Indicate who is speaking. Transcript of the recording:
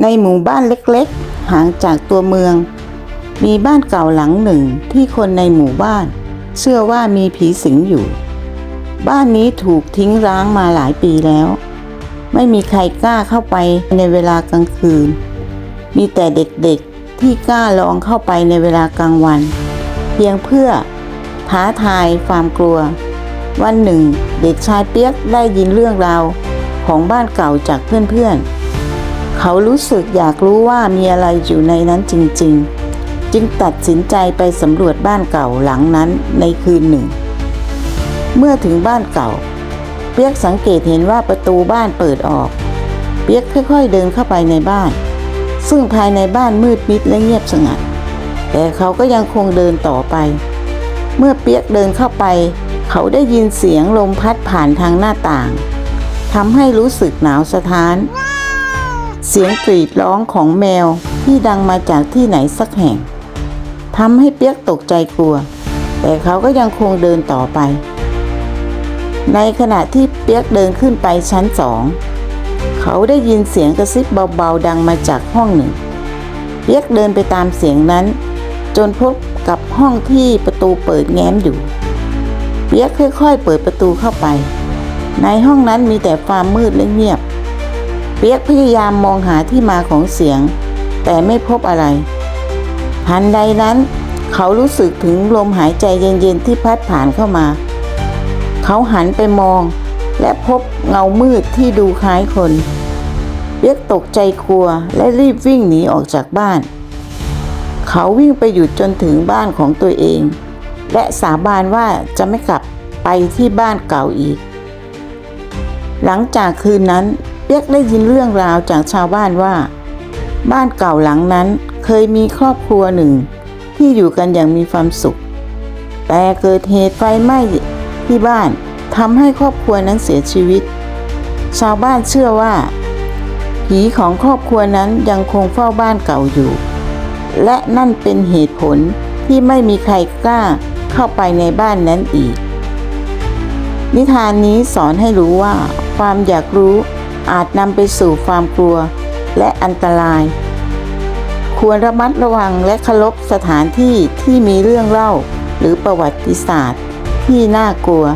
Speaker 1: ในหมู่บ้านเล็กๆ ห่างจากตัวเมือง มีบ้านเก่าหลังหนึ่งที่คนในหมู่บ้าน เชื่อว่ามีผีสิงอยู่ บ้านนี้ถูกทิ้งร้างมาหลายปีแล้ว ไม่มีใครกล้าเข้าไปในเวลากลางคืน มีแต่เด็กๆที่กล้าลองเข้าไปในเวลากลางวัน เพียงเพื่อท้าทายความกลัว วันหนึ่ง เด็กชายเปียกได้ยินเรื่องราวของบ้านเก่าจากเพื่อนๆ เขารู้สึกอยากรู้ว่ามีอะไรอยู่ในนั้นจริง ๆ จึงตัดสินใจไปสำรวจบ้านเก่าหลังนั้นในคืนหนึ่ง เมื่อถึงบ้านเก่า เปียกสังเกตเห็นว่าประตูบ้านเปิดออก เปียกค่อยๆเดินเข้าไปในบ้าน ซึ่งภายในบ้านมืดมิดและเงียบสงัด แต่เขาก็ยังคงเดินต่อไป เมื่อเปียกเดินเข้าไป เขาได้ยินเสียงลมพัดผ่านทางหน้าต่างทำให้รู้สึกหนาวสะท้าน เสียงกรีดร้องของแมวที่ดังมาจากที่ไหนสักแห่งทำให้เปียกตกใจกลัว แต่เขาก็ยังคงเดินต่อไป ในขณะที่เปียกเดินขึ้นไปชั้นสอง เขาได้ยินเสียงกระซิบเบาๆดังมาจากห้องหนึ่ง เปียกเดินไปตามเสียงนั้น จนพบกับห้องที่ประตูเปิดแง้มอยู่ เปียกค่อยๆ เปิดประตูเข้าไป ในห้องนั้นมีแต่ความมืดและเงียบ เปียกพยายามมองหาที่มาของเสียง แต่ไม่พบอะไรทันใดนั้น เขารู้สึกถึงลมหายใจเย็นๆที่พัดผ่านเข้ามา เขาหันไปมอง และพบเงามืดที่ดูคล้ายคนเปียกตกใจกลัวและรีบวิ่งหนีออกจากบ้าน เขาวิ่งไปหยุดจนถึงบ้านของตัวเอง และสาบานว่าจะไม่กลับไปที่บ้านเก่าอีก หลังจากคืนนั้น ปียกได้ยินเรื่องราวจากชาวบ้านว่า บ้านเก่าหลังนั้นเคยมีครอบครัวหนึ่ง ที่อยู่กันอย่างมีความสุข แต่เกิดเหตุไฟไหม้ที่บ้านทำให้ครอบครัวนั้นเสียชีวิต ชาวบ้านเชื่อว่า ผีของครอบครัวนั้นยังคงเฝ้าบ้านเก่าอยู่ และนั่นเป็นเหตุผลที่ไม่มีใครกล้าเข้าไปในบ้านนั้นอีก นิทานนี้สอนให้รู้ว่าความอยากรู้ อาจนำไปสู่ความกลัวและอันตราย ควรระมัดระวังและเคารพสถานที่ที่มีเรื่องเล่า หรือประวัติศาสตร์ที่น่ากลัว